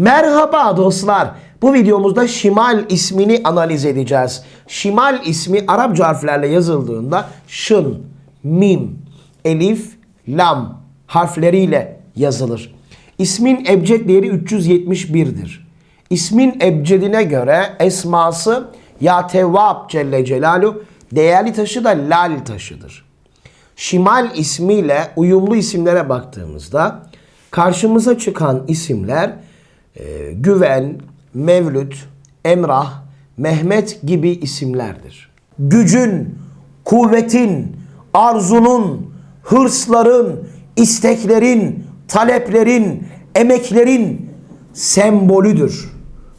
Merhaba dostlar. Bu videomuzda Şimal ismini analiz edeceğiz. Şimal ismi Arapça harflerle yazıldığında şın, mim, elif, lam harfleriyle yazılır. İsmin ebced değeri 371'dir. İsmin ebcedine göre esması Ya Tevvab Celle Celaluhu değerli taşı da lal taşıdır. Şimal ismiyle uyumlu isimlere baktığımızda karşımıza çıkan isimler e, Güven, Mevlüt, Emrah, Mehmet gibi isimlerdir. Gücün, kuvvetin, arzunun, hırsların, isteklerin, taleplerin, emeklerin sembolüdür.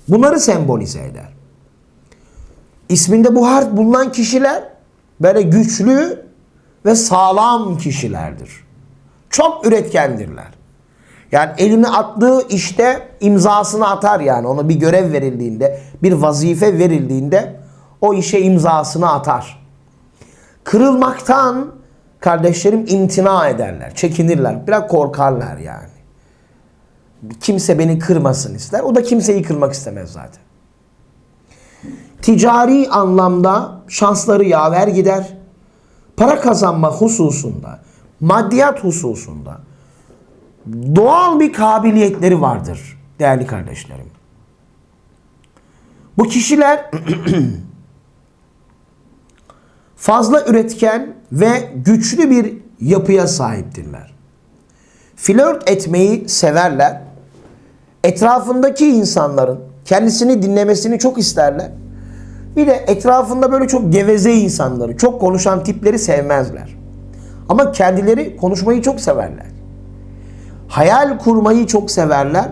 Bunları sembolize eder. İsminde bu harf bulunan kişiler böyle güçlü ve sağlam kişilerdir. Çok üretkendirler. Yani elini attığı işte imzasını atar yani. Ona bir görev verildiğinde, bir vazife verildiğinde o işe imzasını atar. Kırılmaktan kardeşlerim imtina ederler, çekinirler, biraz korkarlar yani. Kimse beni kırmasın ister. O da kimseyi kırmak istemez zaten. Ticari anlamda şansları yaver gider. Para kazanma hususunda, maddiyat hususunda doğal bir kabiliyetleri vardır değerli kardeşlerim. Bu kişiler fazla üretken ve güçlü bir yapıya sahiptirler. Flört etmeyi severler. Etrafındaki insanların kendisini dinlemesini çok isterler. Bir de etrafında böyle çok geveze insanları, çok konuşan tipleri sevmezler. Ama kendileri konuşmayı çok severler. Hayal kurmayı çok severler.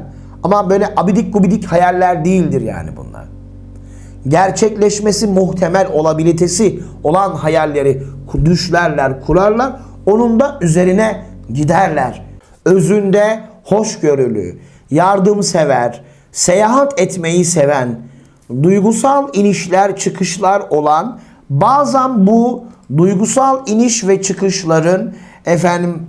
Ama böyle abidik gubidik hayaller değildir yani bunlar. Gerçekleşmesi muhtemel olabilitesi olan hayalleri düşlerler, kurarlar. Onun da üzerine giderler. Özünde hoşgörülü, yardımsever, seyahat etmeyi seven, duygusal inişler çıkışlar olan bazen bu duygusal iniş ve çıkışların efendim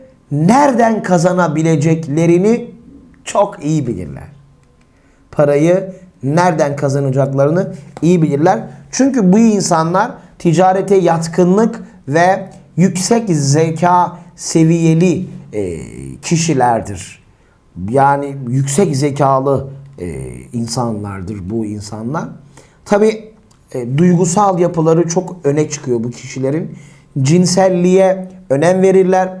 nereden kazanabileceklerini çok iyi bilirler. Parayı nereden kazanacaklarını iyi bilirler. Çünkü bu insanlar ticarete yatkınlık ve yüksek zeka seviyeli e, kişilerdir. Yani yüksek zekalı e, insanlardır bu insanlar. Tabi e, duygusal yapıları çok öne çıkıyor bu kişilerin. Cinselliğe önem verirler.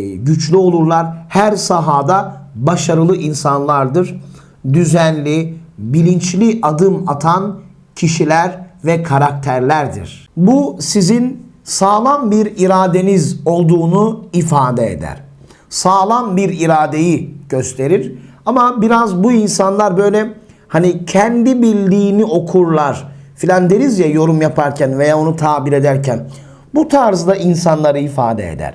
güçlü olurlar. Her sahada başarılı insanlardır. Düzenli, bilinçli adım atan kişiler ve karakterlerdir. Bu sizin sağlam bir iradeniz olduğunu ifade eder. Sağlam bir iradeyi gösterir. Ama biraz bu insanlar böyle hani kendi bildiğini okurlar filan deriz ya yorum yaparken veya onu tabir ederken. Bu tarzda insanları ifade eder.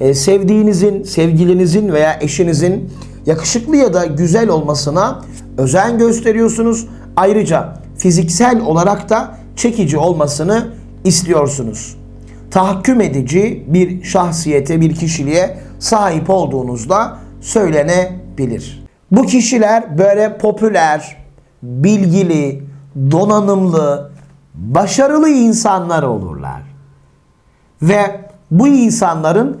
Ee, sevdiğinizin, sevgilinizin veya eşinizin yakışıklı ya da güzel olmasına özen gösteriyorsunuz. Ayrıca fiziksel olarak da çekici olmasını istiyorsunuz. Tahakküm edici bir şahsiyete, bir kişiliğe sahip olduğunuzda söylenebilir. Bu kişiler böyle popüler, bilgili, donanımlı, başarılı insanlar olurlar. Ve bu insanların